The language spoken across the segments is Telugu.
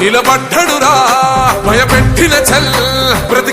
నిలబడ్డడురా భయపెట్టిన చల్ ప్రతి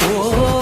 我